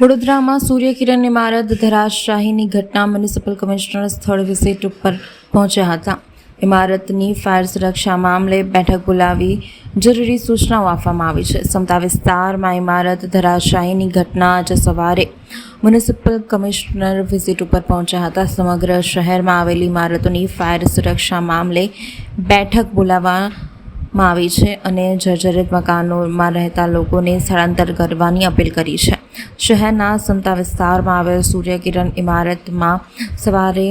વડોદરામાં સૂર્યકિરણ ઇમારત ધરાશાહીની ઘટના મ્યુનિસિપલ કમિશનર સ્થળ વિઝિટ ઉપર પહોંચ્યા હતા. ઇમારતની ફાયર સુરક્ષા મામલે બેઠક બોલાવી જરૂરી સૂચનાઓ આપવામાં આવી છે. સમતા વિસ્તારમાં ઇમારત ધરાશાહીની ઘટના આજે સવારે મ્યુનિસિપલ કમિશનર વિઝિટ ઉપર પહોંચ્યા હતા. સમગ્ર શહેરમાં આવેલી ઇમારતોની ફાયર સુરક્ષા મામલે બેઠક બોલાવવામાં આવી છે અને જર્જરિત મકાનોમાં રહેતા લોકોને સ્થળાંતર કરવાની અપીલ કરી છે. શહેરના સમતા વિસ્તારમાં આવેલ સૂર્યકિરણ ઇમારતમાં સવારે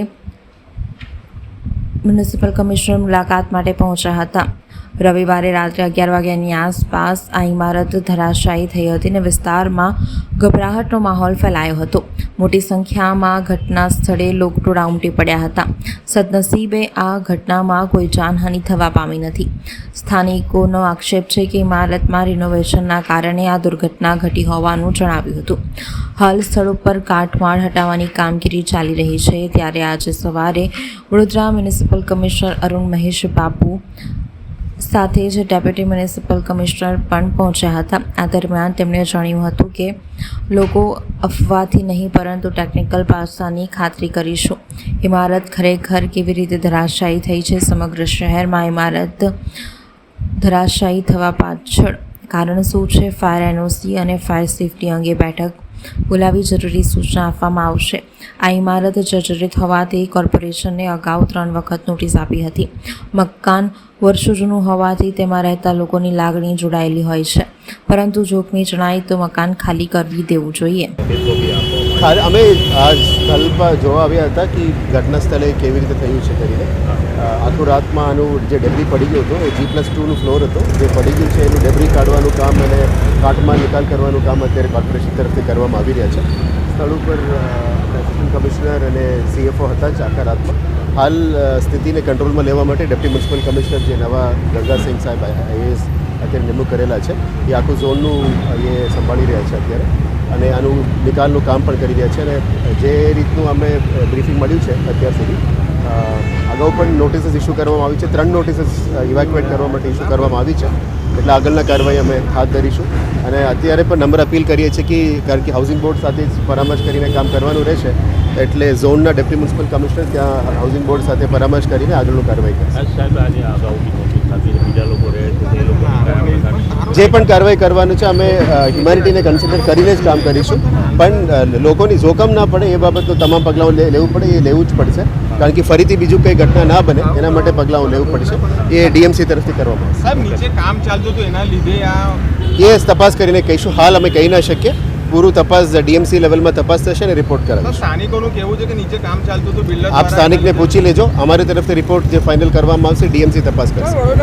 મ્યુનિસિપલ કમિશનર મુલાકાત માટે પહોંચ્યા હતા. રવિવારે રાત્રે અગિયાર વાગ્યાની આસપાસ આ ઇમારત ધરાશાયી થઈ હતી અને વિસ્તારમાં ગભરાહટનો માહોલ ફેલાયો હતો. મોટી સંખ્યામાં ઘટના સ્થળે લોકટોળા ઉમટી પડ્યા હતા. સદનસીબે આ ઘટનામાં કોઈ જાનહાનિ થવા પામી નથી. સ્થાનિકોનો આક્ષેપ છે કે ઇમારતમાં રિનોવેશનના કારણે આ દુર્ઘટના ઘટી હોવાનું જણાવ્યું હતું. હાલ સ્થળ ઉપર કાટમાળ હટાવવાની કામગીરી ચાલી રહી છે. ત્યારે આજે સવારે વડોદરા મ્યુનિસિપલ કમિશનર અરુણ મહેશ બાપુ સાથે જ ડેપ્યુટી મ્યુનિસિપલ કમિશનર પણ પહોંચ્યા હતા. આ દરમિયાન તેમણે જણાવ્યું હતું કે, લોકો અફવાથી નહીં, પરંતુ ટેકનિકલ પાસાની ખાતરી કરીશું. ઇમારત ખરેખર કેવી રીતે ધરાશાયી થઈ છે? સમગ્ર શહેરમાં ઇમારત ધરાશાયી થવા પાછળ કારણ શું છે? ફાયર એનઓસી અને ફાયર સેફટી અંગે બેઠક બોલાવી જરૂરી સૂચના આપવામાં આવશે. આ ઇમારત જર્જરિત હોવાથી કોર્પોરેશનને અગાઉ ત્રણ વખત નોટિસ આપી હતી. મકાન વર્ષો જૂનું હોવાથી તેમાં રહેતા લોકોની લાગણી જોડાયેલી હોય છે. પરંતુ જોખમી જણાય તો મકાન ખાલી કરવી દેવું જોઈએ. ખાલી અમે આ સ્થળ પર જોવા આવ્યા હતા કે ઘટના સ્થળે કેવી રીતે થયું છે કરીને. આખું રાતમાં આનું જે ડેબ્રી પડી ગયો હતો, એ જી પ્લસ ટુનું ફ્લોર હતો. જે પડી ગયું છે એનું કાઢવાનું કામ અને કાટમાં નિકાલ કરવાનું કામ અત્યારે કોર્પોરેશન તરફથી કરવામાં આવી રહ્યા છે. સ્થળ ઉપર એસિસ્ટન્ટ કમિશનર અને સીએફઓ હતા જ આખા રાતમાં. હાલ સ્થિતિને કંટ્રોલમાં લેવા માટે ડેપ્ટી મ્યુનિસિપલ કમિશનર જે નવા ગંગાસિંહ સાહેબ આઈએએસ અત્યારે નિમણૂક કરેલા છે, એ આખું ઝોનનું એ સંભાળી રહ્યા છે અત્યારે. અને આનું નિકાલનું કામ પણ કરી રહ્યા છે અને જે રીતનું અમે બ્રીફિંગ મળ્યું છે અત્યાર સુધી અગાઉ પણ નોટિસીસ ઇસ્યુ કરવામાં આવી છે. ત્રણ નોટિસીસ ઇવેક્યુએટ કરવા માટે ઇસ્યુ કરવામાં આવી છે. એટલે આગળના કાર્યવાહી અમે હાથ ધરીશું. અને અત્યારે પણ નંબર અપીલ કરીએ છીએ કે, કારણ કે હાઉસિંગ બોર્ડ સાથે જ પરામર્શ કરીને કામ કરવાનું રહેશે, એટલે ઝોનના ડેપ્યુટી મ્યુનિસિપલ કમિશનર ત્યાં હાઉસિંગ બોર્ડ સાથે પરામર્શ કરીને આગળનું કાર્યવાહી કરશે બી નોટિસ આપી છે બીજા લોકો રહે છે તે લોકો જે પણ કાર્યવાહી કરવાનું છે અમે હ્યુમેનિટીને કન્સિડર કરીને જ કામ કરીશું. પણ લોકોની જોખમ ના પડે એ બાબતનું તમામ પગલાઓ લેવું પડે એ લેવું જ પડશે. કારણ કે ફરીથી બીજું કંઈ ઘટના ના બને એના માટે પગલાંઓ લેવું પડશે. એ ડીએમસી તરફથી કરવામાં આવશે. સાહેબ નીચે કામ ચાલતું હતું એના લીધે આ એ તપાસ કરીને કહીશું. હાલ અમે કહી ના શકીએ. પૂરું તપાસ ડીએમસી લેવલમાં તપાસ થશે અને રિપોર્ટ કરાવશે. સ્થાનિકોનું કેવું છે કે નીચે કામ ચાલતું હતું બિલ્ડર આપ સ્થાનિકને પૂછી લેજો. અમારી તરફથી રિપોર્ટ જે ફાઇનલ કરવામાં આવશે ડીએમસી તપાસ કરશે.